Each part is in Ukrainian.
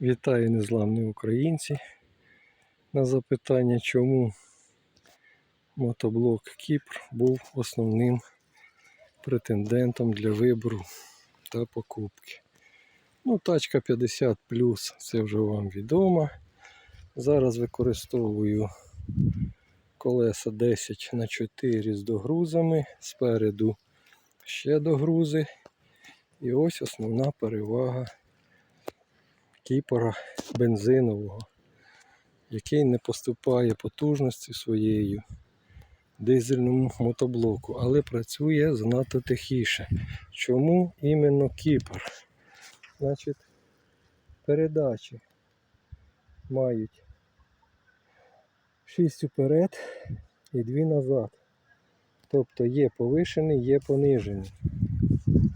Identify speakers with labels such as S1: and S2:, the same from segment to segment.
S1: Вітаю незламні українці. На запитання, чому мотоблок Кіпр був основним претендентом для вибору та покупки. Ну, тачка 50 це вже вам відомо. Зараз використовую колеса 10 на 4 з догрузами. Спереду ще догрузи. І ось основна перевага кіпора бензинового, який не поступає потужності своєю дизельному мотоблоку, але працює занадто тихіше. Чому іменно кіпор? Значить, передачі мають 6 уперед і 2 назад. Тобто є повишений, є понижений.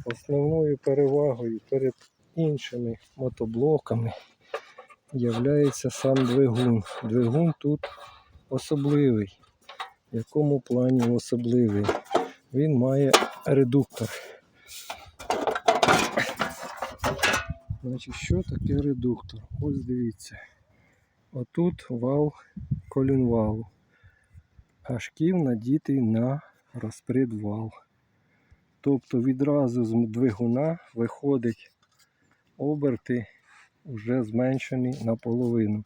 S1: Основною перевагою перед іншими мотоблоками являється сам двигун. Двигун тут особливий. В якому плані особливий? Він має редуктор. Значить, що таке редуктор? Ось дивіться. Отут вал колінвалу. А шків надітий на розприд вал. Тобто відразу з двигуна виходить оберти вже зменшені наполовину.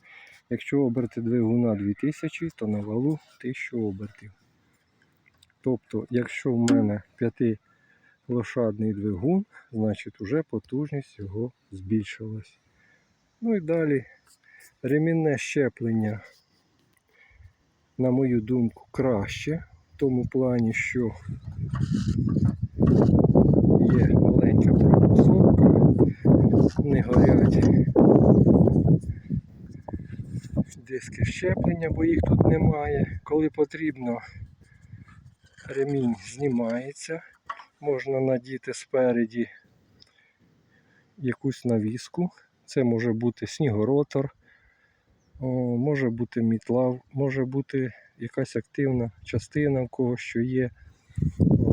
S1: Якщо оберти двигуна 2000, то на валу 1000 обертів. Тобто, якщо в мене 5 лошадний двигун, значить вже потужність його збільшилась. Ну і далі ремінне щеплення, на мою думку, краще. В тому плані, що є маленька пробуксовка, не горять диски щеплення, бо їх тут немає. Коли потрібно, ремінь знімається, можна надіти спереді якусь навіску. Це може бути снігоротор, може бути мітла, може бути якась активна частина в кого що є.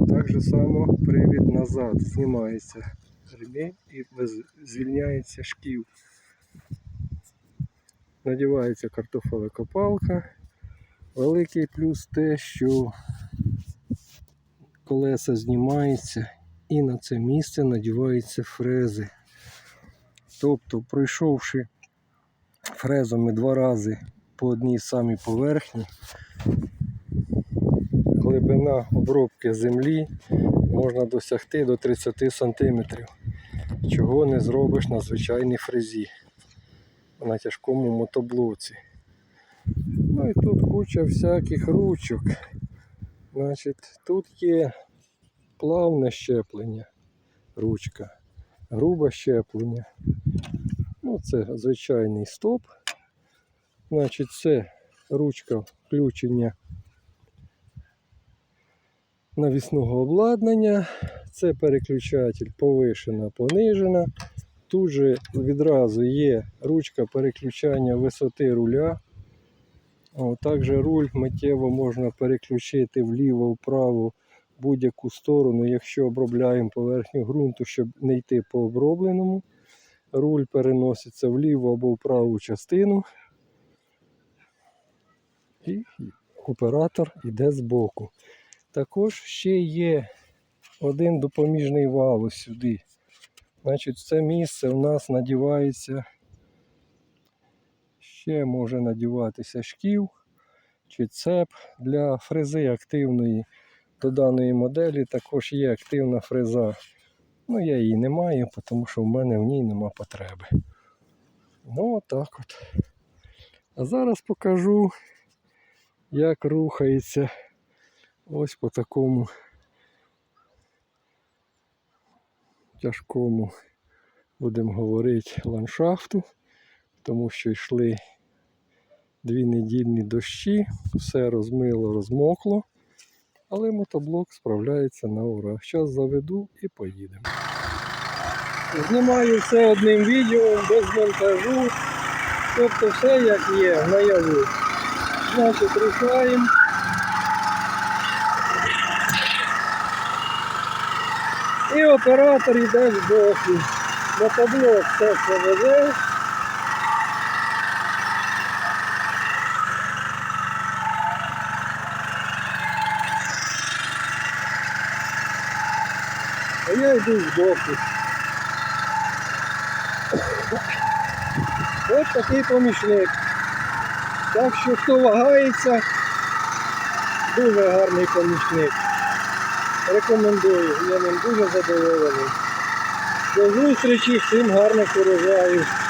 S1: Так же само привід назад знімається ремінь і звільняється шків. Надівається картофеле копалка. Великий плюс те, що колеса знімаються і на це місце надіваються фрези. Тобто, пройшовши фрезами два рази по одній самій поверхні, глибина обробки землі можна досягти до 30 см, чого не зробиш на звичайній фрезі на тяжкому мотоблоці. Ну і тут куча всяких ручок. Значить, тут є плавне щеплення, ручка, грубе щеплення. Ну, це звичайний стоп. Значить, це ручка включення навісного обладнання. Це переключатель повишена, понижена. Тут же відразу є ручка переключання висоти руля. О, також руль миттєво можна переключити вліво-вправо будь-яку сторону, якщо обробляємо поверхню ґрунту, щоб не йти по обробленому. Руль переноситься вліву або в праву частину. І оператор йде збоку. Також ще є один допоміжний вал ось сюди. Значить, це місце у нас надівається, ще може надіватися шків чи цеп для фрези активної. До даної моделі також є активна фреза. Ну, я її не маю, тому що в мене в ній нема потреби. Ну, отак от. А зараз покажу, як рухається ось по такому тяжкому, будемо говорити, ландшафту, тому що йшли дві недільні дощі, все розмило, розмокло, але мотоблок справляється на ура. Зараз заведу і поїдемо. Знімаю все одним відео, без монтажу, тобто все як є наяву. Значить, рушаємо. І оператор йде в боку. Мотоблок все повезе. А я йду в боку. Ось такий помічник. Так що хто вагається, дуже гарний помічник. Рекомендую, я ним дуже задоволений. До зустрічі, всім гарних урожаїв.